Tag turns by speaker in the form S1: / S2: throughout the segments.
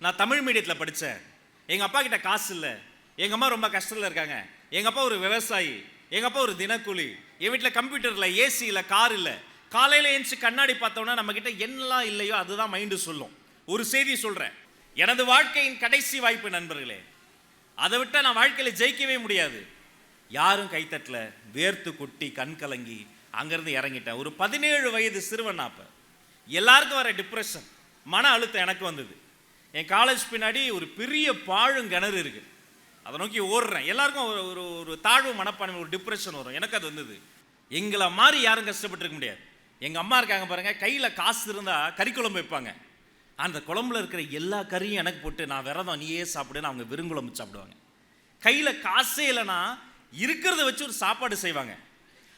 S1: நான் தமிழ் மீடியத்தில் படித்தேன் எங்கள் அப்பா கிட்ட காசு இல்லை. எங்கள் அம்மா ரொம்ப கஷ்டத்தில் இருக்காங்க. எங்கள் அப்பா ஒரு விவசாயி. எங்கள் அப்பா ஒரு தினக்கூலி. என் வீட்டில் கம்ப்யூட்டர் இல்லை ஏசி இல்லை கார் இல்லை. காலையில் எழுந்துச்சு கண்ணாடி பார்த்தோன்னா நம்மக்கிட்ட என்னலாம் இல்லையோ அதுதான் மைண்டு சொல்லும். ஒரு செய்தி சொல்கிறேன் எனது வாழ்க்கையின் கடைசி வாய்ப்பு நண்பர்களே. அதை விட்டால் நான் வாழ்க்கையில் ஜெயிக்கவே முடியாது. யாரும் கைத்தட்டல வேர்த்து கொட்டி கண் கலங்கி அங்கேருந்து இறங்கிட்டேன். ஒரு பதினேழு வயது சிறுவன் அப்போ. எல்லாருக்கும் வர டிப்ரெஷன் மன அழுத்தம் எனக்கு வந்தது. என் காலேஜ் பின்னாடி ஒரு பெரிய பாழும் கிணறு இருக்குது அதை நோக்கி ஓடுறேன். எல்லாருக்கும் ஒரு ஒரு ஒரு தாழ்வு மனப்பான்மை ஒரு டிப்ரெஷன் வரும். எனக்கு அது வந்தது. எங்களை மாதிரி யாரும் கஷ்டப்பட்டுருக்க முடியாது. எங்கள் அம்மா இருக்காங்க பாருங்கள் கையில் காசு இருந்தால் கறி குழம்பு வைப்பாங்க. அந்த குழம்புல இருக்கிற எல்லா கறியும் எனக்கு போட்டு நான் விரதம் நீயே சாப்பிடுன்னு அவங்க வெறுங்குழம்பு சாப்பிடுவாங்க. கையில் காசே இல்லைன்னா இருக்கிறத வச்சு ஒரு சாப்பாடு செய்வாங்க.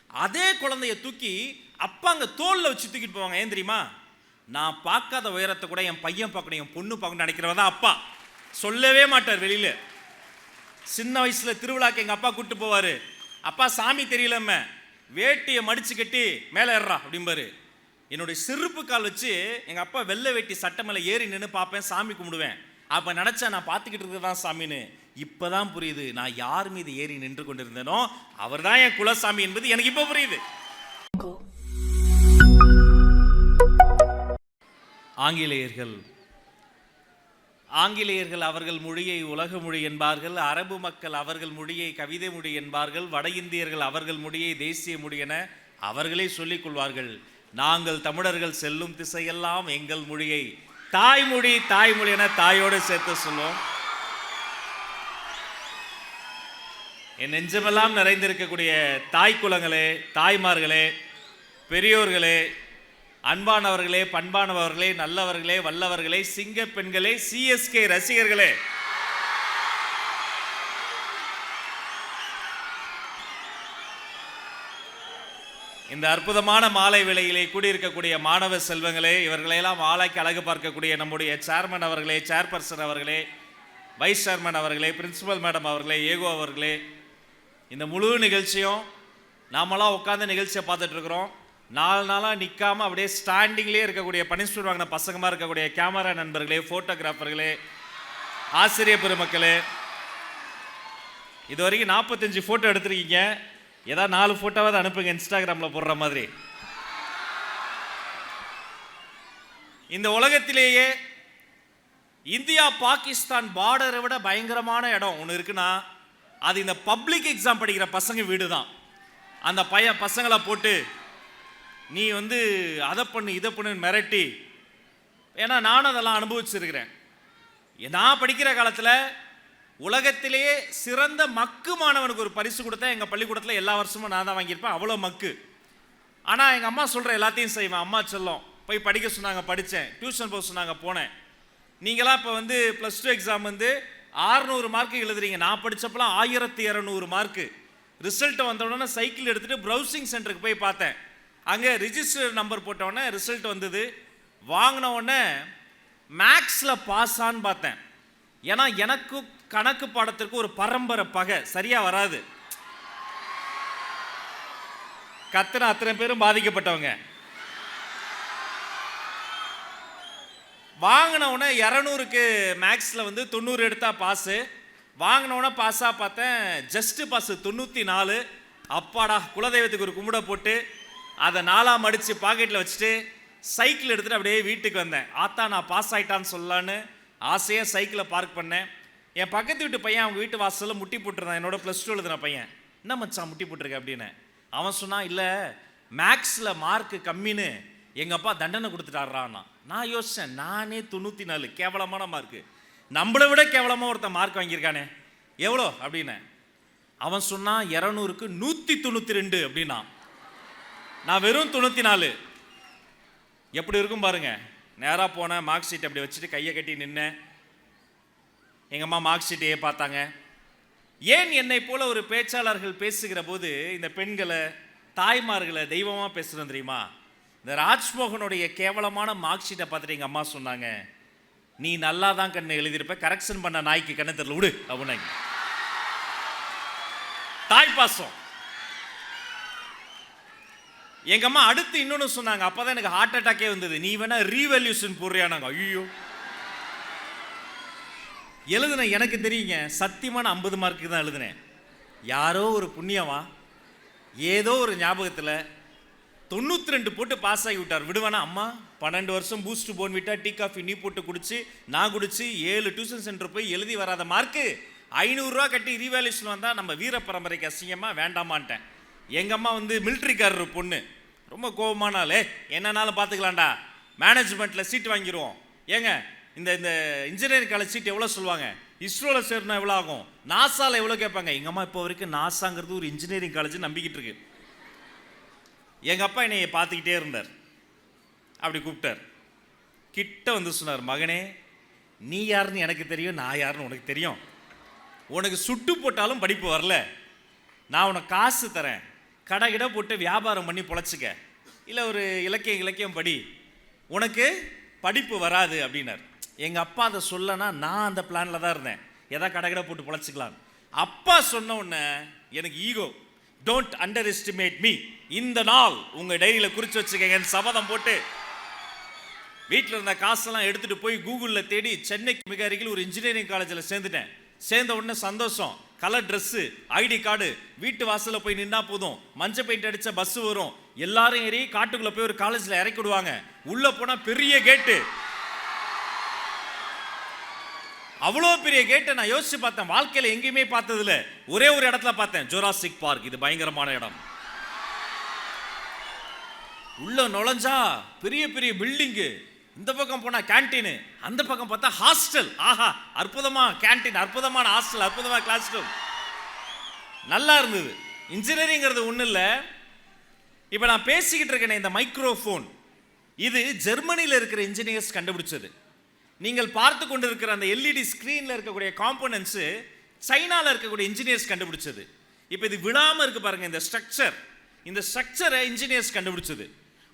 S1: அதே குழந்தைய தூக்கி அப்பா அங்கே தோலில் வச்சு தூக்கிட்டு போவாங்க. ஏன் தெரியுமா? நான் பார்க்காத உயரத்தை கூட என் பையன் பார்க்கணும் என் பொண்ணு பார்க்கணும் நினைக்கிறவன் தான் அப்பா. சொல்லவே மாட்டார் வெளியில். சின்ன வயசில் திருவிழாக்கு எங்கள் அப்பா கூட்டு போவார். அப்பா சாமி தெரியலம்ம. வேட்டியை மடிச்சு கட்டி மேலே ஏறுறா அப்படிம்பாரு. என்னுடைய செருப்பு கால் வச்சு எங்கள் அப்பா வெள்ளை வேட்டி சட்டை மேலே ஏறி நின்று பார்ப்பேன் சாமி கும்பிடுவேன். அப்போ நினச்சேன் நான் பார்த்துக்கிட்டு இருக்கிறதான் சாமின்னு. இப்பதான் புரியுது நான் யார் மீது ஏறி நின்று கொண்டிருந்தேனோ அவர்தான் என் குலசாமி என்பது எனக்கு இப்போ புரியுது. ஆங்கிலேயர்கள். ஆங்கிலேயர்கள் அவர்கள் மொழியை உலக மொழி என்பார்கள் அரபு மக்கள் அவர்கள் மொழியை கவிதை மொழி என்பார்கள் வட இந்தியர்கள் அவர்கள் மொழியை தேசிய மொழி என அவர்களே சொல்லிக் கொள்வார்கள். நாங்கள் தமிழர்கள் செல்லும் திசையெல்லாம் எங்கள் மொழியை. தாய்மொழி தாய்மொழி என தாயோடு சேர்த்து சொல்லுவோம். என் நெஞ்சமெல்லாம் நிறைந்திருக்கக்கூடிய தாய் குலங்களே தாய்மார்களே பெரியோர்களே அன்பானவர்களே பண்பானவர்களே நல்லவர்களே வல்லவர்களே சிங்க பெண்களே சிஎஸ்கே ரசிகர்களே. இந்த அற்புதமான மாலை விலையிலே கூடியிருக்கக்கூடிய மாணவ செல்வங்களே இவர்களையெல்லாம் மாலைக்கு அழகு பார்க்கக்கூடிய நம்முடைய சேர்மன் அவர்களே சேர்பர்சன் அவர்களே வைஸ் சேர்மன் அவர்களே பிரின்சிபல் மேடம் அவர்களே ஏகோ அவர்களே இந்த முழு நிகழ்ச்சியும் நாமெல்லாம் உட்காந்து நிகழ்ச்சியை பார்த்துட்ருக்குறோம் நாலு நாளாக நிற்காம அப்படியே ஸ்டாண்டிங்லேயே இருக்கக்கூடிய பனிஷ்மெண்ட் வாங்கின பசங்கமாக இருக்கக்கூடிய கேமரா நண்பர்களே ஃபோட்டோகிராஃபர்களே ஆசிரியர் பெருமக்களே இது வரைக்கும் நாற்பத்தஞ்சு ஃபோட்டோ எடுத்திருக்கீங்க. ஏதாவது நாலு ஃபோட்டோவாவது அனுப்புங்க இன்ஸ்டாகிராமில் போடுற மாதிரி. இந்த உலகத்திலேயே இந்தியா பாகிஸ்தான் பார்டரை விட பயங்கரமான இடம் ஒன்று இருக்குன்னா அது இந்த பப்ளிக் எக்ஸாம் படிக்கிற பசங்க வீடு தான் அந்த பையன் பசங்களை போட்டு நீ வந்து அதை பண்ணு இதை பண்ணுன்னு மிரட்டி. ஏன்னா நானும் அதெல்லாம் அனுபவிச்சிருக்கிறேன். நான் படிக்கிற காலத்தில் உலகத்திலேயே சிறந்த மக்கு மாணவனுக்கு ஒரு பரிசு கொடுத்தா எங்கள் பள்ளிக்கூடத்தில் எல்லா வருஷமும் நான் தான் வாங்கியிருப்பேன். அவ்வளோ மக்கு. ஆனால் எங்கள் அம்மா சொல்கிற எல்லாத்தையும் செய்வேன். அம்மா சொல்லும். போய் படிக்க சொன்னாங்க படித்தேன் டியூஷன் போக சொன்னாங்க போனேன். நீங்களாம் இப்போ வந்து ப்ளஸ் டூ எக்ஸாம் வந்து 600 மார்க்கு எழுதுறீங்க. நான் படித்தப்பெல்லாம் ஆயிரத்தி இரநூறு மார்க்கு ரிசல்ட்டை வந்த உடனே சைக்கிள் எடுத்துகிட்டு ப்ரௌசிங் சென்டருக்கு போய் பார்த்தேன். அங்கே ரிஜிஸ்டர் நம்பர் போட்டவுடனே ரிசல்ட் வந்தது. வாங்கினவுடனே மேக்ஸில் பாஸான்னு பார்த்தேன். ஏன்னா எனக்கு கணக்கு பாடத்திற்கு ஒரு பரம்பரை பகை. சரியாக வராது. கத்துன அத்தனை பேரும் பாதிக்கப்பட்டவங்க. வாங்கினவுடனே இரநூறுக்கு மேக்ஸில் வந்து தொண்ணூறு எடுத்தால் பாஸு வாங்கினவுடனே பாஸாக பார்த்தேன். ஜஸ்ட்டு பாஸு தொண்ணூற்றி நாலு. அப்பாடா குலதெய்வத்துக்கு ஒரு கும்பிட போட்டு அதை நாலாம் அடித்து பாக்கெட்டில் வச்சுட்டு சைக்கிள் எடுத்துகிட்டு அப்படியே வீட்டுக்கு வந்தேன். ஆத்தா நான் பாஸ் ஆயிட்டான்னு சொல்லலான்னு ஆசையாக சைக்கிளை பார்க் பண்ணேன். என் பக்கத்து வீட்டு பையன் அவங்க வீட்டு வாசலில் முட்டி போட்டிருந்தான். என்னோட ப்ளஸ் டூ எழுதுன பையன். என்ன மச்சான் முட்டி போட்டிருக்க? அப்படின்னு. அவன் சொன்னான் இல்லை மேக்ஸில் மார்க்கு கம்மின்னு எங்கள் அப்பா தண்டனை கொடுத்துட்டாரான்னா நான் யோசித்தேன் நானே தொண்ணூற்றி நாலு கேவலமான மார்க்கு நம்மளை விட கேவலமாக ஒருத்தன் மார்க் வாங்கியிருக்கானே. எவ்வளோ? அப்படின்னு. அவன் சொன்னான் இரநூறுக்கு நூற்றி தொண்ணூற்றி ரெண்டு அப்படின்னா நான் வெறும் தொண்ணூற்றி நாலு எப்படி இருக்கும் பாருங்க. நேராக போனேன் மார்க் ஷீட் அப்படி வச்சுட்டு கையை கட்டி நின்னேன். எங்கள் அம்மா மார்க் ஷீட்டையே பார்த்தாங்க. ஏன் என்னை போல ஒரு பேச்சாளர்கள் பேசுகிற போது இந்த பெண்களை தாய்மார்களை தெய்வமாக பேசுகிறோம் தெரியுமா? இந்த ராஜ்மோகனுடைய கேவலமான மார்க் ஷீட்டை பார்த்துட்டு எங்கள் அம்மா சொன்னாங்க நீ நல்லா தான் கண்ணு எழுதியிருப்ப கரெக்ஷன் பண்ண நாய்க்கு கண்ணு தெரியல விடு அப்படின்னாங்க தாய் பாசம். எங்கள் அம்மா அடுத்து இன்னொன்று சொன்னாங்க. அப்பதான் எனக்கு ஹார்ட் அட்டாக்கே வந்தது. நீ வேணா ரீவல்யூஷன் போடுறியானாங்க ஐயோ. எழுதுனேன் எனக்கு தெரியுங்க. சத்தியமான ஐம்பது மார்க்கு தான் எழுதுனேன். யாரோ ஒரு புண்ணியமா ஏதோ ஒரு ஞாபகத்தில் தொண்ணூற்றி ரெண்டு போட்டு பாஸ் ஆகி விட்டார். விடுவேனா? அம்மா பன்னெண்டு வருஷம் பூஸ்ட் போன் விட்டா டீ காஃபி நீ போட்டு குடிச்சு நான் குடிச்சு ஏழு டியூஷன் சென்டர் போய் எழுதி வராத மார்க்கு ஐநூறுரூவா கட்டி ரீவேல்யூஷன் வந்தால் நம்ம வீர பரம்பரைக்கு அசிங்கமாக வேண்டாமான்ட்டேன். எங்கள் அம்மா வந்து மிலிட்ரிக்காரர் பொண்ணு. ரொம்ப கோபமானாலே என்னன்னாலும் பார்த்துக்கலாம்டா. மேனேஜ்மெண்ட்டில் சீட் வாங்கிடுவோம் ஏங்க இந்த இந்த இன்ஜினியரிங் காலேஜ் சீட் எவ்வளோ சொல்லுவாங்க? இஸ்ரோவில் சேரணும் எவ்வளோ ஆகும்? நாசாவில் எவ்வளோ கேட்பாங்க? எங்கள் அம்மா இப்போ வரைக்கும் நாசாங்கிறது ஒரு இன்ஜினியரிங் காலேஜ் நம்பிக்கிட்டு இருக்கு. எங்கள் அப்பா என்னையை பார்த்துக்கிட்டே இருந்தார். அப்படி கூப்பிட்டார். கிட்ட வந்து சொன்னார் மகனே நீ யாருன்னு எனக்கு தெரியும் நான் யாருன்னு உனக்கு தெரியும். உனக்கு சுட்டு போட்டாலும் படிப்பு வரல. நான் உனக்கு காசு தரேன். கடை கிட போட்டு வியாபாரம் பண்ணி பொழைச்சிக்க. இல்லை ஒரு இலக்கிய இலக்கியம் படி. உனக்கு படிப்பு வராது அப்படின்னார். எங்கள் அப்பா அதை சொல்லனா நான் அந்த பிளானில் தான் இருந்தேன். எதா கடை கிட போட்டு பொழைச்சிக்கலாம். அப்பா சொன்ன உடனே எனக்கு ego don't underestimate me இந்த நாள் உங்கள் டைரியில் குறித்து வச்சுக்கங்கன்னு சபதம் போட்டு. வீட்டில் இருந்த காசெல்லாம் எடுத்துகிட்டு போய் கூகுளில் தேடி சென்னைக்கு மிக அருகில் ஒரு இன்ஜினியரிங் காலேஜில் சேர்ந்துட்டேன். சேர்ந்த உடனே சந்தோஷம். கலர் ட்ரெஸ்ஸு ஐடி கார்டு வீட்டு வாசலில் போய் நின்னா போதும். மஞ்சள் பெயிண்ட் அடித்த பஸ்ஸு வரும். எல்லாரும் ஏறி காட்டுக்குள்ளே போய் ஒரு காலேஜில் இறக்கி விடுவாங்க. உள்ளே போனால் பெரிய கேட்டு அவ்வளோ பெரிய கேட்டை நான் யோசிச்சு பார்த்தேன். வாழ்க்கையில் எங்கேயுமே பார்த்ததில்ல. ஒரே ஒரு இடத்துல பார்த்தேன். ஜோராசிக் பார்க் இது பயங்கரமான இடம். உள்ள நுழைஞ்சா பெரிய பெரிய பில்டிங்கு இந்த பக்கம் போனால் கேண்டீனு அந்த பக்கம் பார்த்தா ஹாஸ்டல் ஆஹா அற்புதமாக கேண்டீன் அற்புதமான ஹாஸ்டல் அற்புதமாக கிளாஸ் ரூம் நல்லா இருந்தது. இன்ஜினியரிங்கிறது ஒன்றும் இல்லை. இப்போ நான் பேசிக்கிட்டு இருக்கேனே இந்த மைக்ரோஃபோன் இது ஜெர்மனியில் இருக்கிற இன்ஜினியர்ஸ் கண்டுபிடிச்சது. நீங்கள் பார்த்து கொண்டு இருக்கிற அந்த எல்இடி ஸ்க்ரீனில் இருக்கக்கூடிய காம்போனன்ட்ஸு சைனாவில் இருக்கக்கூடிய இன்ஜினியர்ஸ் கண்டுபிடிச்சது. இப்போ இது விழாமல் இருக்குது பாருங்கள் இந்த ஸ்ட்ரக்சர் இந்த ஸ்ட்ரக்சரை இன்ஜினியர்ஸ் கண்டுபிடிச்சது.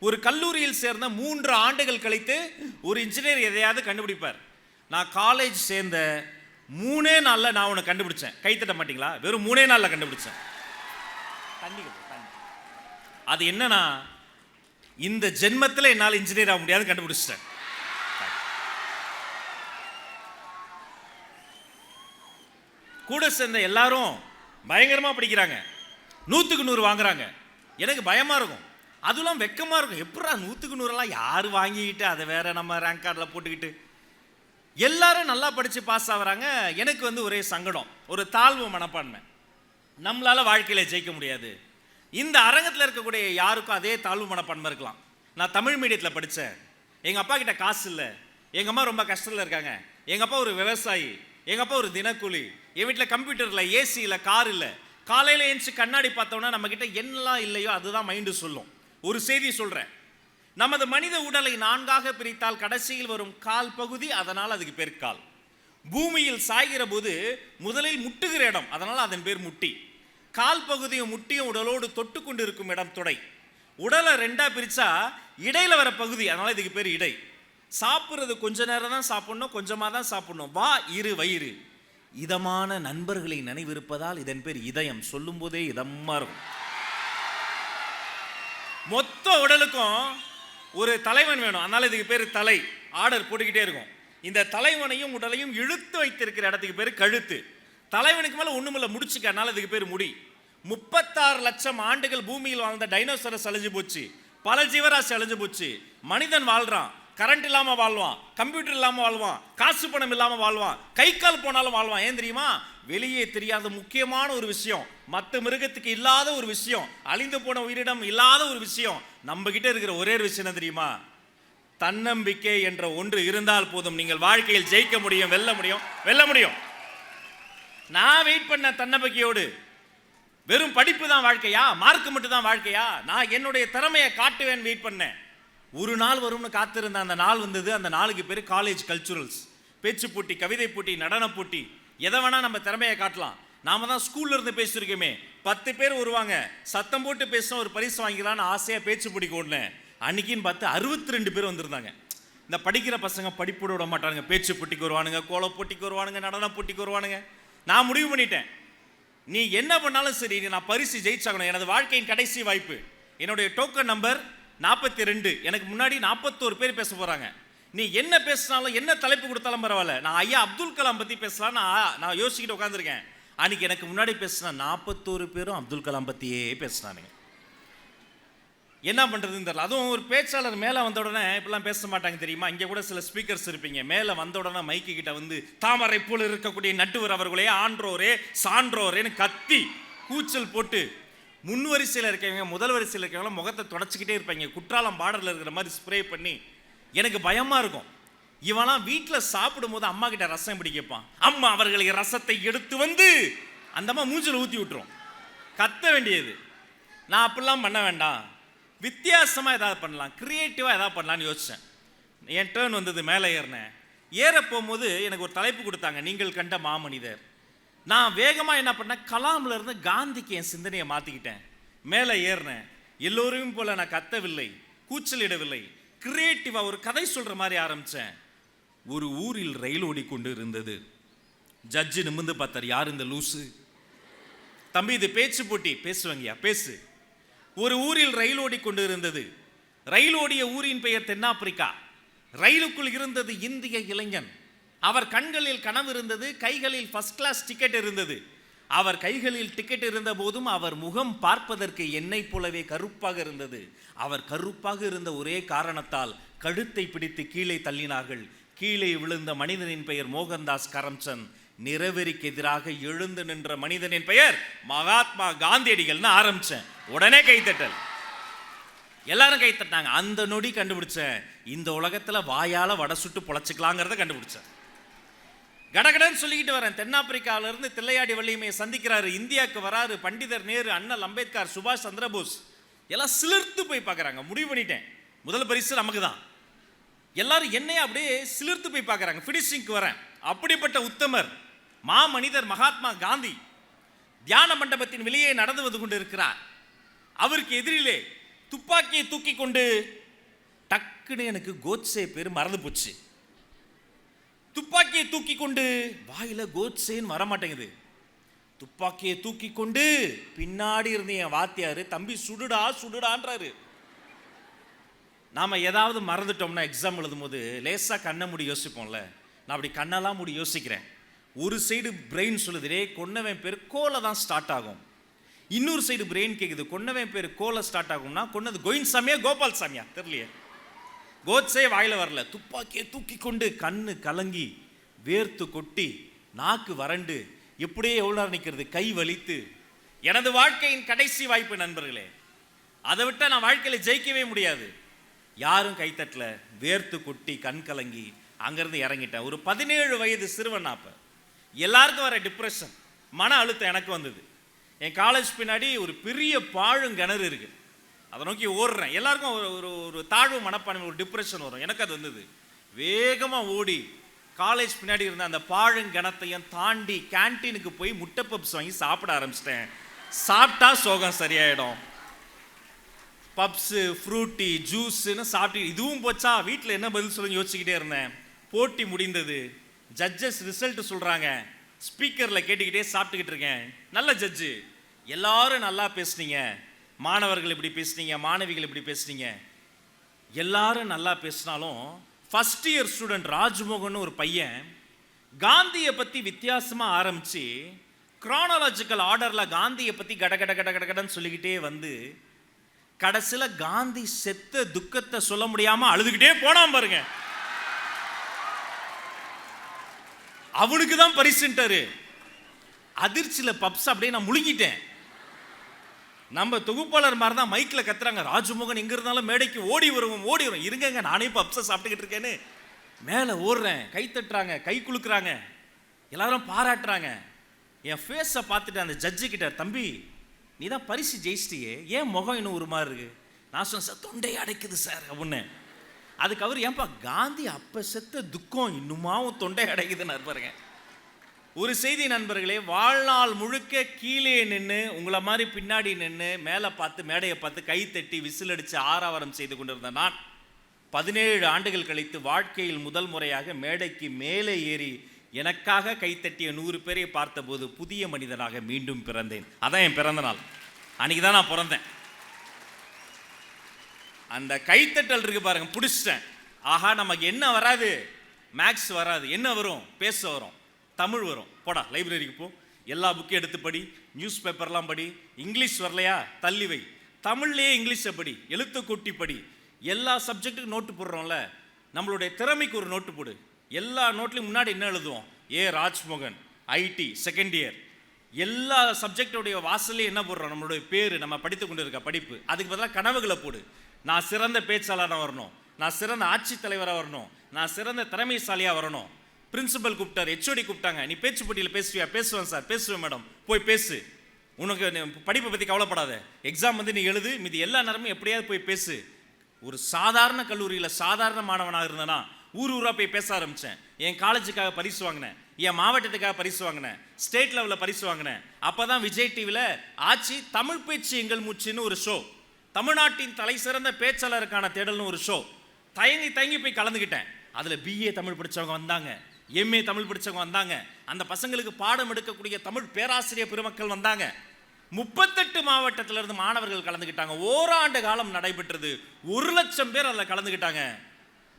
S1: ஒரு கல்லூரியில் சேர்ந்த மூன்று ஆண்டுகள் கழித்து ஒரு இன்ஜினியர் எதையாவது கண்டுபிடிப்பார். நான் காலேஜ் சேர்ந்த மூணே நாளில் நான் ஒன்று கண்டுபிடிச்சேன். கை தட்ட மாட்டீங்களா? வெறும் மூணே நாளில் கண்டுபிடிச்சேன். தண்ணி. அது என்னன்னா இந்த ஜென்மத்தில் என்னால் இன்ஜினியர் ஆக முடியாது கண்டுபிடிச்சிட்டேன். கூட சேர்ந்த எல்லாரும் பயங்கரமா படிக்கிறாங்க. நூற்றுக்கு நூறு வாங்குறாங்க. எனக்கு பயமா இருக்கும். அதெல்லாம் வெக்கமாக இருக்கும். எப்படா நூற்றுக்கு நூறெல்லாம் யார் வாங்கிக்கிட்டு அதை வேற நம்ம ரேங்க் கார்டில் போட்டுக்கிட்டு? எல்லாரும் நல்லா படித்து பாஸ் ஆகுறாங்க. எனக்கு வந்து ஒரே சங்கடம். ஒரு தாழ்வு மனப்பான்மை. நம்மளால் வாழ்க்கையில் ஜெயிக்க முடியாது. இந்த அரங்கத்தில் இருக்கக்கூடிய யாருக்கும் அதே தாழ்வு மனப்பான்மை இருக்கலாம். நான் தமிழ் மீடியத்தில் படித்தேன் எங்கள் அப்பா கிட்ட காசு இல்லை. எங்கள் அம்மா ரொம்ப கஷ்டத்தில் இருக்காங்க. எங்கள் அப்பா ஒரு விவசாயி. எங்கள் அப்பா ஒரு தினக்கூலி. என் வீட்டில் கம்ப்யூட்டரில் ஏசி இல்லை கார் இல்லை. காலையில் எழுந்துச்சு கண்ணாடி பார்த்தோன்னா நம்மக்கிட்ட என்னெல்லாம் இல்லையோ அதுதான் மைண்டு சொல்லும். ஒரு செய்தி சொல்கிறேன் நமது மனித உடலை நான்காக பிரித்தால் கடைசியில் வரும் கால் பகுதி அதனால் அதுக்கு பேர் கால். பூமியில் சாய்கிற போது முதலில் முட்டுகிற இடம் அதனால் அதன் பேர் முட்டி. கால் பகுதியும் முட்டியும் உடலோடு தொட்டு கொண்டு இருக்கும் இடம் தொடை. உடலை ரெண்டாக பிரித்தா இடையில் வர பகுதி அதனால் இதுக்கு பேர் இடை. சாப்பிட்றது கொஞ்ச நேரம் தான் சாப்பிட்ணும் கொஞ்சமாக தான் சாப்பிட்ணும். வா இரு வயிறு. இதமான நண்பர்களை நினைவிருப்பதால் இதன் பேர் இதயம். சொல்லும் போதே இருக்கும் மொத்த உடலுக்கும் ஒரு தலைவன் வேணும். அதனால் இதுக்கு பேர் தலை. ஆர்டர் போட்டுக்கிட்டே இருக்கும். இந்த தலைவனையும் உடலையும் இழுத்து வைத்திருக்கிற இடத்துக்கு பேர் கழுத்து. தலைவனுக்கு மேலே ஒண்ணுமில்ல முடிச்சுக்க. அதனால் இதுக்கு பேர் முடி. முப்பத்தாறு லட்சம் ஆண்டுகள் பூமியில் வாழ்ந்த டைனோசரஸ் அழிஞ்சு போச்சு. பல ஜீவராசி அழிஞ்சு போச்சு. மனிதன் வாழ்கிறான் கரண்ட் இல்லாமல் வாழ்வான் கம்ப்யூட்டர் இல்லாமல் வாழ்வான் காசு பணம் இல்லாமல் வாழ்வான் கை கால் போனாலும் வாழ்வான். ஏன் தெரியுமா? வெளியே தெரியாத முக்கியமான ஒரு விஷயம் மற்ற மிருகத்துக்கு இல்லாத ஒரு விஷயம் அழிந்து போன உயிரிடம் இல்லாத ஒரு விஷயம். நம்ம இருக்கிற ஒரே ஒரு விஷயம் என்ன தெரியுமா? தன்னம்பிக்கை என்ற ஒன்று இருந்தால் போதும் நீங்கள் வாழ்க்கையில் ஜெயிக்க முடியும் வெல்ல முடியும் வெல்ல முடியும். நான் வெயிட் பண்ண தன்னம்பிக்கையோடு வெறும் படிப்பு தான் வாழ்க்கையா? மார்க் மட்டும் தான் வாழ்க்கையா? நான் என்னுடைய திறமையை காட்டுவேன் வெயிட் பண்ணேன் ஒரு நாள் வரும்னு காத்திருந்த அந்த நாள் வந்தது. அந்த நாளுக்கு பேர் காலேஜ் கல்ச்சுரல்ஸ் பேச்சு போட்டி கவிதை போட்டி நடன போட்டி. எதை வேணால் நம்ம திறமையை காட்டலாம். நாம தான் ஸ்கூல்ல இருந்து பேசியிருக்கோமே. பத்து பேர் வருவாங்க. சத்தம் போட்டு பேசினா ஒரு பரிசு வாங்கிக்கலாம்னு ஆசையாக பேச்சு போட்டி ஓடினேன். அன்னைக்குன்னு பார்த்து அறுபத்தி ரெண்டு பேர் வந்திருந்தாங்க. இந்த படிக்கிற பசங்க படிப்போட விட மாட்டானுங்க. பேச்சு போட்டிக்கு வருவானுங்க கோல போட்டிக்கு வருவானுங்க நடன போட்டிக்கு வருவானுங்க. நான் முடிவு பண்ணிட்டேன். நீ என்ன பண்ணாலும் சரி நான் பரிசு ஜெயிச்சாகணும். எனது வாழ்க்கையின் கடைசி வாய்ப்பு. என்னுடைய டோக்கன் நம்பர் நாற்பத்தி ரெண்டு. எனக்கு முன்னாடி நாற்பத்தோரு பேர் பேச போகிறாங்க நீ என்ன பேசினாலும் என்ன தலைப்பு கொடுத்தாலும் பரவாயில்ல. நான் ஐயா அப்துல் கலாம் பற்றி பேசலாம் நான் நான் யோசிச்சுக்கிட்டு உட்காந்துருக்கேன் அன்னைக்கு எனக்கு முன்னாடி பேசின நாற்பத்தோரு பேரும் அப்துல் கலாம் பற்றியே பேசினானுங்க. என்ன பண்ணுறதுன்னு தெரியல. அதுவும் ஒரு பேச்சாளர் மேலே வந்த உடனே இப்படிலாம் பேச மாட்டாங்க தெரியுமா? இங்கே கூட சில ஸ்பீக்கர்ஸ் இருப்பீங்க. மேலே வந்த உடனே மைக்கு கிட்ட வந்து தாமரை போல இருக்கக்கூடிய நட்டுவர் அவர்களே ஆன்றோரே சான்றோரேன்னு கத்தி கூச்சல் போட்டு முன் வரிசையில் இருக்கவங்க முதல் வரிசையில் இருக்கவங்களாம் முகத்தை தொடச்சிக்கிட்டே இருப்பாங்க. குற்றாலம் பார்டரில் இருக்கிற மாதிரி ஸ்ப்ரே பண்ணி எனக்கு பயமாக இருக்கும். இவெல்லாம் வீட்டில் சாப்பிடும்போது அம்மா கிட்ட ரசம் இப்படி கேட்பான்? அம்மா அவர்களுக்கு ரசத்தை எடுத்து வந்து அந்த அம்மா மூஞ்சில் ஊற்றி விட்டுரும். கத்த வேண்டியது. நான் அப்படிலாம் பண்ண வேண்டாம். வித்தியாசமாக எதாவது பண்ணலாம். க்ரியேட்டிவாக எதாவது பண்ணலாம்னு யோசித்தேன் என் டேர்ன் வந்தது மேலே ஏறினேன். ஏற போகும்போது எனக்கு ஒரு தலைப்பு கொடுத்தாங்க. நீங்கள் கண்ட மாமனிதர். நான் வேகமாக என்ன பண்ணேன்? கலாம்ல இருந்து காந்திக்கு என் சிந்தனையை மாற்றிக்கிட்டேன் மேலே ஏறினேன். எல்லோரையும் போல் நான் கத்தவில்லை கூச்சலிடவில்லை. கிரியேட்டிவாக ஒரு கதை சொல்கிற மாதிரி ஆரம்பித்தேன் ஒரு ஊரில் ரயில் ஓடிக்கொண்டு இருந்தது. ஜட்ஜு நிமிர்ந்து பார்த்தார் யார் இந்த லூசு? தம்பி இது பேச்சு போட்டி. பேசுவாங்கய்யா பேசு. ஒரு ஊரில் ரயில் ஓடிக்கொண்டு இருந்தது. ரயில் ஓடிய ஊரின் பெயர் தென்னாப்பிரிக்கா. ரயிலுக்குள் இருந்தது இந்திய இளைஞன். அவர் கண்களில் கனவு இருந்தது கைகளில் ஃபர்ஸ்ட் கிளாஸ் டிக்கெட் இருந்தது. அவர் கைகளில் டிக்கெட் இருந்த போதும் அவர் முகம் பார்ப்பதற்கு என்னைப் போலவே கருப்பாக இருந்தது. அவர் கருப்பாக இருந்த ஒரே காரணத்தால் கழுத்தை பிடித்து கீழே தள்ளினார்கள். கீழே விழுந்த மனிதனின் பெயர் மோகன்தாஸ் கரம்சந்த் நிறவெறிக்கு எதிராக எழுந்து நின்ற மனிதனின் பெயர் மகாத்மா காந்தியடிகள்னு ஆரம்பிச்சேன். உடனே கைத்தட்டல் எல்லாரும் கைத்தட்டாங்க அந்த நொடி கண்டுபிடிச்சேன். இந்த உலகத்தில் வாயால் வடை சுட்டு பொழைச்சிக்கலாங்கிறத கண்டுபிடிச்சேன். கடகடன்னு சொல்லிக்கிட்டு வரேன். தென்னாப்பிரிக்காவிலிருந்து தில்லையாடி வள்ளியம்மையை சந்திக்கிறாரு. இந்தியாவுக்கு வராரு பண்டிதர் நேரு அண்ணல் அம்பேத்கர் சுபாஷ் சந்திரபோஸ். எல்லாம் சிலிர்த்து போய் பார்க்குறாங்க. முடிவு பண்ணிட்டேன். முதல் பரிசு நமக்கு தான் எல்லாரும் என்னையே அப்படியே சிலிர்த்து போய் பார்க்குறாங்க. ஃபினிஷிங்க்கு வரேன். அப்படிப்பட்ட உத்தமர் மா மனிதர் மகாத்மா காந்தி தியான மண்டபத்தின் வெளியே நடந்து வந்து கொண்டு இருக்கிறார். அவருக்கு எதிரிலே துப்பாக்கியை தூக்கி கொண்டு டக்குன்னு எனக்கு கோட்ஸே பேர் மறந்து போச்சு. துப்பாக்கியை தூக்கி கொண்டு வாயில கோட்ஸேன்னு வர மாட்டேங்குது துப்பாக்கியை தூக்கி கொண்டு பின்னாடி இருந்த என் வாத்தியாரு தம்பி சுடுடா சுடுடான்றாரு. நாம ஏதாவது மறந்துட்டோம்னா எக்ஸாம் எழுதும்போது லேசா கண்ணை மூடி யோசிப்போம்ல. நான் அப்படி கண்ணெல்லாம் மூடி யோசிக்கிறேன். ஒரு சைடு பிரெயின் சொல்லுது டேய் கொன்னவன் பேர் கோல தான் ஸ்டார்ட் ஆகும். இன்னொரு சைடு பிரெயின் கேக்குது கொன்னவன் பேர் கோல ஸ்டார்ட் ஆகும்னா கொன்னது கோவிந்த் சாமியா கோபால் சாமியா தெரியலையே. கோட்ஸே வாயில் வரல. துப்பாக்கியை தூக்கி கொண்டு கண்ணு கலங்கி வேர்த்து கொட்டி நாக்கு வறண்டு எப்படியே எவ்வளோ நேரம் நிற்கிறது கை வலித்து. எனது வாழ்க்கையின் கடைசி வாய்ப்பு நண்பர்களே அதை விட்டால் நான் வாழ்க்கையில் ஜெயிக்கவே முடியாது. யாரும் கைத்தட்டல வேர்த்து கொட்டி கண் கலங்கி அங்கேருந்து இறங்கிட்டேன். ஒரு பதினேழு வயது சிறுவன் அப்போ. எல்லாருக்கும் வர டிப்ரெஷன் மன அழுத்தம் எனக்கு வந்தது. என் காலேஜ் பின்னாடி ஒரு பெரிய பாழுங்கிணறு இருக்குது அதை நோக்கி ஓடுறேன். எல்லாருக்கும் ஒரு ஒரு ஒரு தாழ்வு மனப்பான்மை ஒரு டிப்ரெஷன் வரும். எனக்கு அது வந்தது. வேகமாக ஓடி காலேஜ் பின்னாடி இருந்த அந்த பாழுங்கிணத்தையும் தாண்டி கேன்டீனுக்கு போய் முட்டை பப்ஸ் வாங்கி சாப்பிட ஆரம்பிச்சிட்டேன். சாப்பிட்டா சோகம் சரியாயிடும். பப்ஸு ஃப்ரூட்டி ஜூஸுன்னு சாப்பிட்டு இதுவும் போச்சா? வீட்டில் என்ன பதில் சொல்லுங்க யோசிச்சுக்கிட்டே இருந்தேன். போட்டி முடிந்தது. ஜட்ஜஸ் ரிசல்ட்டு சொல்கிறாங்க ஸ்பீக்கரில் கேட்டுக்கிட்டே சாப்பிட்டுக்கிட்டு இருக்கேன். நல்ல ஜட்ஜு எல்லாரும் நல்லா பேசுனீங்க. மாணவர்கள் இப்படி பேசுனீங்க மாணவிகள் இப்படி பேசுனீங்க. எல்லாரும் நல்லா பேசினாலும் ஃபஸ்ட் இயர் ஸ்டூடெண்ட் ராஜ்மோகன் ஒரு பையன் காந்தியை பற்றி வித்தியாசமாக ஆரம்பித்து குரானாலஜிக்கல் ஆர்டரில் காந்தியை பற்றி கட கட கட கட கடன்னு சொல்லிக்கிட்டே வந்து கடைசியில் காந்தி செத்த துக்கத்தை சொல்ல முடியாமல் அழுதுகிட்டே போனான் பாருங்க. அவனுக்கு தான் பரிசுன்ட்டாரு. அதிர்ச்சியில் பப்ஸ் அப்படியே நான் முழுங்கிட்டேன். நம்ம தொகுப்பாளர் மாதிரி தான் மைக்கில் கத்துறாங்க. ராஜமோகன் எங்கே இருந்தாலும் மேடைக்கு ஓடி வருவோம் ஓடி வரும் இருங்கங்க நானே இப்போ அப்சஸ் சாப்பிட்டுக்கிட்டு இருக்கேன்னு. மேலே ஓடுறேன் கை தட்டுறாங்க கை குலுக்குறாங்க. எல்லாரும் பாராட்டுறாங்க. என் ஃபேஸை பார்த்துட்டு அந்த ஜட்ஜு கிட்ட தம்பி நீ தான் பரிசு ஜெயிச்சிட்டியே. ஏன் முகம் இன்னும் ஒரு மாதிரி இருக்கு? நான் சொன்னேன் சார் தொண்டையை அடைக்குது சார் அப்படின்னு. அதுக்கு அவர் ஏன்பா காந்தி அப்போ செத்த துக்கம் இன்னுமாவும் தொண்டை அடைக்குதுன்னு பாருங்க. ஒரு செய்தி நண்பர்களே வாழ்நாள் முழுக்க கீழே நின்று உங்களை மாதிரி பின்னாடி நின்று மேலே பார்த்து மேடையை பார்த்து கை தட்டி விசில் அடித்து ஆரவாரம் செய்து கொண்டிருந்த நான் பதினேழு ஆண்டுகள் கழித்து வாழ்க்கையில் முதல் முறையாக மேடைக்கு மேலே ஏறி எனக்காக கைத்தட்டிய நூறு பேரை பார்த்தபோது புதிய மனிதனாக மீண்டும் பிறந்தேன். அதான் என் பிறந்த நாள். அன்னைக்கு தான் நான் பிறந்தேன். அந்த கைத்தட்டல் இருக்கு பாருங்க பிடிச்சிட்டேன். ஆஹா நமக்கு என்ன வராது? மேக்ஸ் வராது. என்ன வரும்? பேச வரும். தமிழ் வரும். போடா லைப்ரரிக்கு போ. எல்லா புக்கையும் எடுத்து படி நியூஸ் பேப்பர்லாம் படி. இங்கிலீஷ் வரலையா? தள்ளி வை. தமிழ்லேயே இங்கிலீஷை படி எழுத்து கூட்டி படி. எல்லா சப்ஜெக்ட்டுக்கும் நோட்டு போடுறோம்ல. நம்மளுடைய திறமைக்கு ஒரு நோட்டு போடு. எல்லா நோட்லையும் முன்னாடி என்ன எழுதுவோம்? A Rajmohan IT second year எல்லா சப்ஜெக்டோடைய வாசல்லையும் என்ன போடுறோம்? நம்மளுடைய பேர் நம்ம படித்து கொண்டு இருக்க படிப்பு. அதுக்கு பதிலாக கனவுகளை போடு. நான் சிறந்த பேச்சாளராக வரணும். நான் சிறந்த ஆட்சித் தலைவராக வரணும். நான் சிறந்த திறமைசாலியாக வரணும். பிரின்சிபல் கூப்பிட்டார் ஹெச்ஓடி கூப்பிட்டாங்க. நீ பேச்சு போட்டியில் பேசுவியா? பேசுவேன் சார் பேசுவேன் மேடம். போய் பேசு. உனக்கு படிப்பை பற்றி கவலைப்படாத. எக்ஸாம் வந்து நீ எழுது மீது எல்லா நேரமும் எப்படியாவது போய் பேசு. ஒரு சாதாரண கல்லூரியில் சாதாரண மாணவனாக இருந்தேன்னா ஊர் ஊராக போய் பேச ஆரம்பித்தேன் என் காலேஜுக்காக பரிசு வாங்கினேன். என் மாவட்டத்துக்காக பரிசு வாங்கினேன். ஸ்டேட் லெவலில் பரிசு வாங்கினேன். அப்போ தான் விஜய் டிவியில் ஆட்சி தமிழ் பேச்சு எங்கள் மூச்சுன்னு ஒரு ஷோ தமிழ்நாட்டின் தலை சிறந்த பேச்சாளருக்கான தேடல்னு ஒரு ஷோ தயங்கி தயங்கி போய் கலந்துக்கிட்டேன். அதில் பிஏ தமிழ் படித்தவங்க வந்தாங்க. எம்ஏ தமிழ் படித்தவங்க வந்தாங்க. அந்த பசங்களுக்கு பாடம் எடுக்கக்கூடிய தமிழ் பேராசிரியர் பெருமக்கள் வந்தாங்க. முப்பத்தெட்டு மாவட்டத்திலிருந்து மாணவர்கள் கலந்துக்கிட்டாங்க ஓராண்டு காலம் நடைபெற்றது. ஒரு லட்சம் பேர் அதில் கலந்துக்கிட்டாங்க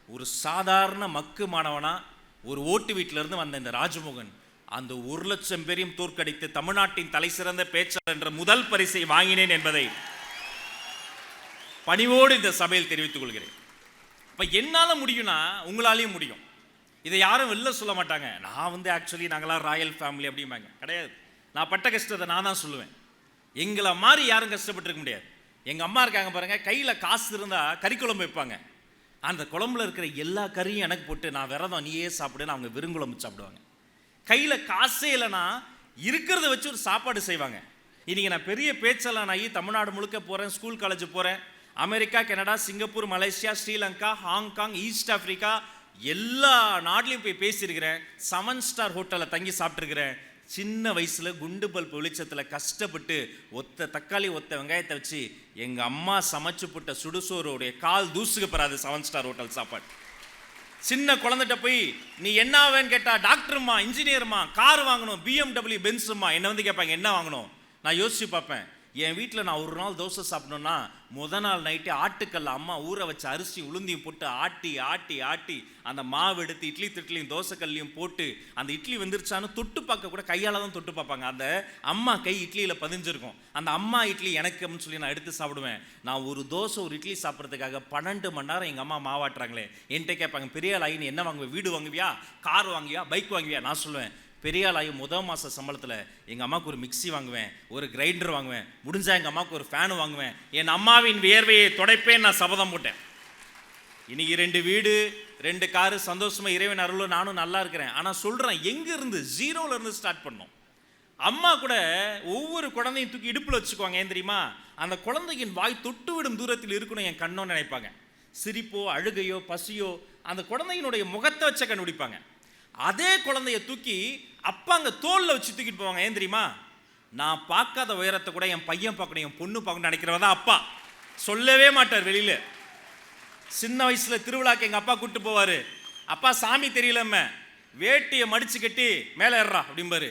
S1: ஒரு சாதாரண மக்கு மாணவனாக ஒரு ஓட்டு வீட்டிலிருந்து வந்த இந்த ராஜமோகன் அந்த ஒரு லட்சம் பேரையும் தோற்கடித்து தமிழ்நாட்டின் தலை சிறந்த பேச்சாளர் என்ற முதல் பரிசை வாங்கினேன் என்பதை பணிவோடு இந்த சபையில் தெரிவித்துக் கொள்கிறேன். இப்போ என்னால் முடியும்னா உங்களாலையும் முடியும். இதை யாரும் வெளில சொல்ல மாட்டாங்க. நான் வந்து ஆக்சுவலி நாங்களாம் ராயல் ஃபேமிலி அப்படிம்பாங்க. கிடையாது. நான் பட்ட கஷ்டத்தை நான் தான் சொல்லுவேன். எங்களை மாதிரி யாரும் கஷ்டப்பட்டுருக்க முடியாது. எங்கள் அம்மா இருக்காங்க பாருங்கள் கையில் காசு இருந்தால் கறி குழம்பு வைப்பாங்க. அந்த குழம்புல இருக்கிற எல்லா கறியும் எனக்கு போட்டு நான் விரதம் நீயே சாப்பிடுன்னு அவங்க வெறுங்குழம்பு சாப்பிடுவாங்க. கையில் காசே இல்லைன்னா இருக்கிறத வச்சு ஒரு சாப்பாடு செய்வாங்க. இன்றைக்கி நான் பெரிய பேச்செல்லாம் ஆகி தமிழ்நாடு முழுக்க போகிறேன் ஸ்கூல் காலேஜ் போகிறேன் America Canada Singapore Malaysia Sri Lanka Hong Kong East Africa எல்லா நாட்டிலையும் போய் பேசியிருக்கிறேன். செவன் ஸ்டார் ஹோட்டலில் தங்கி சாப்பிட்ருக்கிறேன் சின்ன வயசில் குண்டு பல்ப் வெளிச்சத்தில் கஷ்டப்பட்டு ஒத்த தக்காளி ஒத்த வெங்காயத்தை வச்சு எங்கள் அம்மா சமைச்சு போட்ட சுடுசோருடைய கால் தூசுக்கு பெறாது செவன் ஸ்டார் ஹோட்டல் சாப்பாடு. சின்ன குழந்தைகிட்ட போய் நீ என்ன ஆவேன்னு கேட்டால் டாக்டருமா இன்ஜினியருமா கார் வாங்கணும் பிஎம்டபிள்யூ பென்ஸுமா என்ன வந்து கேட்பாங்க என்ன வாங்கணும்? நான் யோசிச்சு பார்ப்பேன். என் வீட்டில் நான் ஒரு நாள் தோசை சாப்பிட்ணுன்னா முத நாள் நைட்டு ஆட்டுக்கல்ல அம்மா ஊற வச்ச அரிசி உளுந்தியும் போட்டு ஆட்டி ஆட்டி ஆட்டி அந்த மாவு எடுத்து இட்லி திட்லியும் தோசைக்கல்லையும் போட்டு அந்த இட்லி வந்துருச்சான்னு தொட்டு பார்க்க கூட கையால் தான் தொட்டு பார்ப்பாங்க. அந்த அம்மா கை இட்லியில் பதிஞ்சிருக்கும். அந்த அம்மா இட்லி எனக்கு அப்படின்னு சொல்லி நான் எடுத்து சாப்பிடுவேன். நான் ஒரு தோசை ஒரு இட்லி சாப்பிட்றதுக்காக பன்னெண்டு மணி நேரம் எங்கள் அம்மா மாவாட்டுறாங்களே என்கிட்ட கேட்பாங்க பெரிய ஆளாகி என்ன வாங்குவேன் வீடு வாங்குவியா? கார் வாங்குவியா? பைக் வாங்குவியா? நான் சொல்லுவேன் பெரிய ஆளாகி முதல் மாத சம்பளத்தில் எங்கள் அம்மாவுக்கு ஒரு மிக்ஸி வாங்குவேன் ஒரு கிரைண்டர் வாங்குவேன். முடிஞ்சால் எங்கள் அம்மாவுக்கு ஒரு ஃபேன் வாங்குவேன். என் அம்மாவின் வியர்வையை துடைப்பேன் நான் சபதம் போட்டேன். இன்னைக்கு ரெண்டு வீடு ரெண்டு காரு சந்தோஷமாக இறைவன் அருளும். நானும் நல்லா இருக்கிறேன். ஆனால் சொல்கிறேன் எங்கேருந்து? ஜீரோல இருந்து ஸ்டார்ட் பண்ணோம். அம்மா கூட ஒவ்வொரு குழந்தையும் தூக்கி இடுப்பில் வச்சுக்குவாங்க. ஏன் தெரியுமா? அந்த குழந்தையின் வாய் தொட்டு விடும் தூரத்தில் இருக்கணும் என் கண்ணோன்னு நினைப்பாங்க. சிரிப்போ அழுகையோ பசியோ அந்த குழந்தையினுடைய முகத்தை வச்ச கண்டுபிடிப்பாங்க. அதே குழந்தைய தூக்கி அப்பா அங்கே தோலில் வச்சு தூக்கிட்டு போவாங்க. ஏன் தெரியுமா? நான் பார்க்காத உயரத்தை கூட என் பையன் பார்க்கணும் என் பொண்ணு பார்க்கணும் நினைக்கிறவ தான் அப்பா. சொல்லவே மாட்டார் வெளியில். சின்ன வயசில் திருவிழாக்கு எங்கள் அப்பா கூப்பிட்டு போவார். அப்பா சாமி தெரியலம்ம வேட்டியை மடித்து கட்டி மேலே ஏறுறா அப்படிம்பாரு.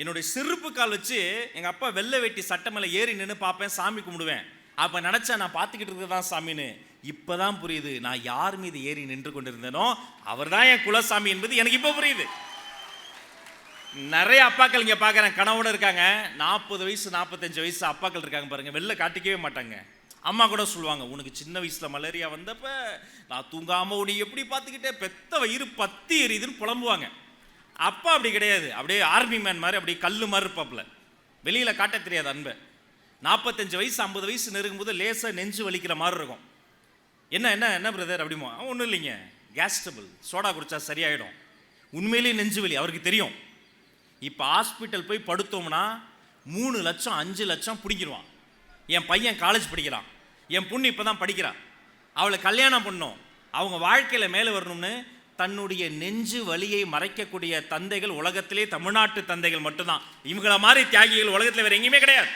S1: என்னுடைய சிறுப்பு கால் வச்சு எங்கள் அப்பா வெள்ளை வேட்டி சட்டை மேலே ஏறி நின்று பார்ப்பேன் சாமி கும்பிடுவேன். அப்போ நினச்சா நான் பார்த்துக்கிட்டு இருக்கிறதான் சாமின்னு. இப்போ தான் புரியுது நான் யார் மீது ஏறி நின்று கொண்டிருந்தேனோ அவர் தான் என் குலசாமி என்பது எனக்கு இப்போ புரியுது. நிறைய அப்பாக்கள் இங்கே பார்க்குறேன் கனவோடு இருக்காங்க. நாற்பது வயசு நாற்பத்தஞ்சு வயசு அப்பாக்கள் இருக்காங்க பாருங்கள் வெளில காட்டிக்கவே மாட்டாங்க. அம்மா கூட சொல்லுவாங்க உனக்கு சின்ன வயசில் மலேரியா வந்தப்போ நான் தூங்காமல் உன்னை எப்படி பார்த்துக்கிட்டே பெத்த வயிறு பத்தி எரியுதுன்னு புலம்புவாங்க. அப்பா அப்படி கிடையாது. அப்படியே ஆர்மி மேன் மாதிரி அப்படியே கல்லு மாதிரி இருப்பாப்புல. வெளியில் காட்ட தெரியாது அன்பை. நாற்பத்தஞ்சு வயசு ஐம்பது வயசு நெருங்கும்போது லேசாக நெஞ்சு வலிக்கிற மாதிரி இருக்கும். என்ன என்ன என்ன பிரதர் அப்படிமா ஒன்றும் இல்லைங்க. கேஸ்டபிள் சோடா குடிச்சா சரியாயிடும். உண்மையிலேயே நெஞ்சு வலி. அவருக்கு தெரியும். இப்போ ஹாஸ்பிட்டல் போய் படுத்தோம்னா மூணு லட்சம் அஞ்சு லட்சம் பிடிக்கிடுவான் என் பையன் காலேஜ் படிக்கிறான். என் பொண்ணு இப்போ தான் படிக்கிறான் அவளை கல்யாணம் பண்ணும். அவங்க வாழ்க்கையில் மேலே வரணும்னு தன்னுடைய நெஞ்சு வலியை மறைக்கக்கூடிய தந்தைகள் உலகத்திலே தமிழ்நாட்டு தந்தைகள் மட்டும்தான். இவங்கள மாதிரி தியாகிகள் உலகத்தில் வேறு எங்கேயுமே கிடையாது.